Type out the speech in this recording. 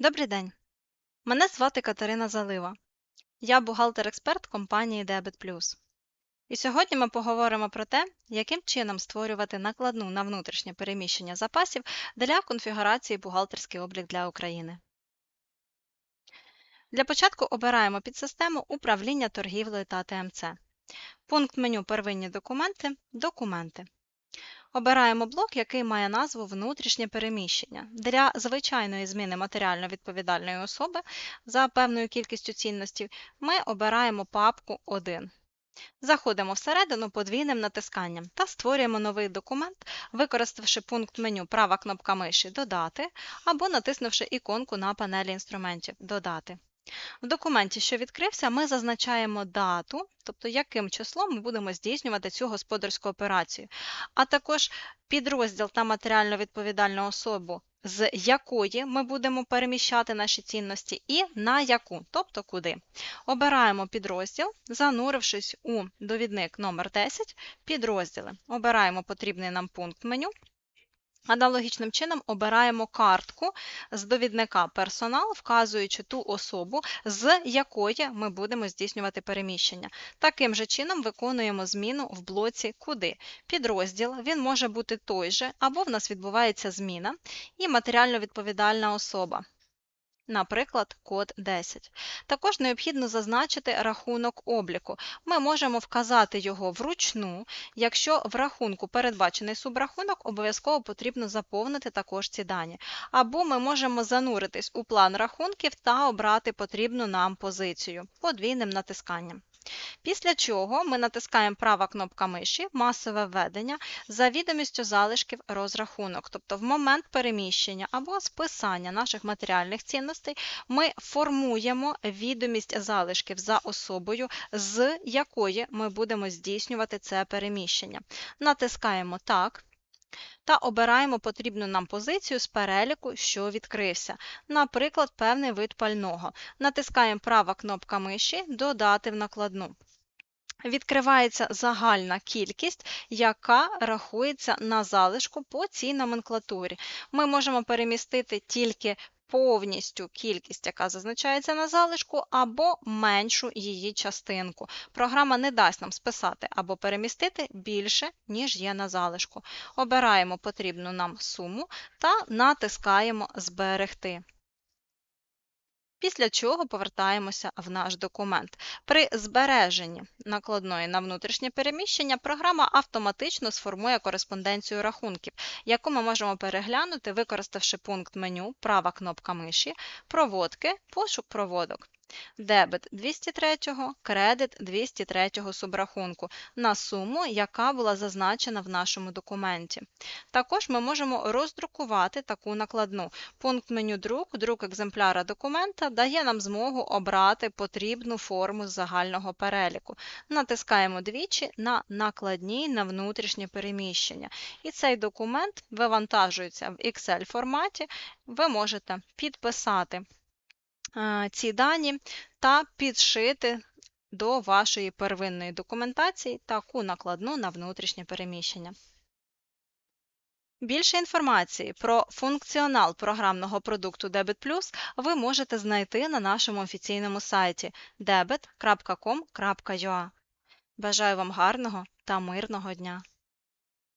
Добрий день. Мене звати Катерина Залива. Я бухгалтер-експерт компанії Debit. І сьогодні ми поговоримо про те, яким чином створювати накладну на внутрішнє переміщення запасів для конфігурації бухгалтерський облік для України. Для початку обираємо підсистему управління торгівлею та ТМЦ. Пункт меню Первинні документи Документи. Обираємо блок, який має назву Внутрішнє переміщення. Для звичайної зміни матеріально відповідальної особи за певною кількістю цінностей ми обираємо папку 1. Заходимо всередину подвійним натисканням та створюємо новий документ, використавши пункт меню права кнопка миші Додати або натиснувши іконку на панелі інструментів Додати. В документі, що відкрився, ми зазначаємо дату, тобто яким числом ми будемо здійснювати цю господарську операцію, а також підрозділ та матеріально відповідальну особу, з якої ми будемо переміщати наші цінності, і на яку, тобто куди. Обираємо підрозділ, занурившись у довідник номер 10 підрозділи. Обираємо потрібний нам пункт меню. Аналогічним чином обираємо картку з довідника персонал, вказуючи ту особу, з якої ми будемо здійснювати переміщення. Таким же чином виконуємо зміну в блоці Куди. Підрозділ він може бути той же, або в нас відбувається зміна, і матеріально відповідальна особа. Наприклад, код 10. Також необхідно зазначити рахунок обліку. Ми можемо вказати його вручну, якщо в рахунку передбачений субрахунок, обов'язково потрібно заповнити також ці дані. Або ми можемо зануритись у план рахунків та обрати потрібну нам позицію подвійним натисканням. Після чого ми натискаємо права кнопка миші масове введення за відомістю залишків розрахунок. Тобто в момент переміщення або списання наших матеріальних цінностей ми формуємо відомість залишків за особою, з якої ми будемо здійснювати це переміщення. Натискаємо Так. Та обираємо потрібну нам позицію з переліку, що відкрився, наприклад, певний вид пального. Натискаємо права кнопка миші Додати в накладну. Відкривається загальна кількість, яка рахується на залишку по цій номенклатурі. Ми можемо перемістити тільки повністю кількість, яка зазначається на залишку, або меншу її частинку. Програма не дасть нам списати або перемістити більше, ніж є на залишку. Обираємо потрібну нам суму та натискаємо Зберегти. Після чого повертаємося в наш документ. При збереженні накладної на внутрішнє переміщення програма автоматично сформує кореспонденцію рахунків, яку ми можемо переглянути, використавши пункт меню права кнопка миші, проводки, пошук проводок. Дебет 203, кредит 203 субрахунку на суму, яка була зазначена в нашому документі. Також ми можемо роздрукувати таку накладну. Пункт меню друк, друк екземпляра документа дає нам змогу обрати потрібну форму загального переліку. Натискаємо двічі на накладні на внутрішнє переміщення. І цей документ вивантажується в Excel форматі. Ви можете підписати ці дані та підшити до вашої первинної документації таку накладну на внутрішнє переміщення. Більше інформації про функціонал програмного продукту Debit Plus ви можете знайти на нашому офіційному сайті debit.com.ua. Бажаю вам гарного та мирного дня!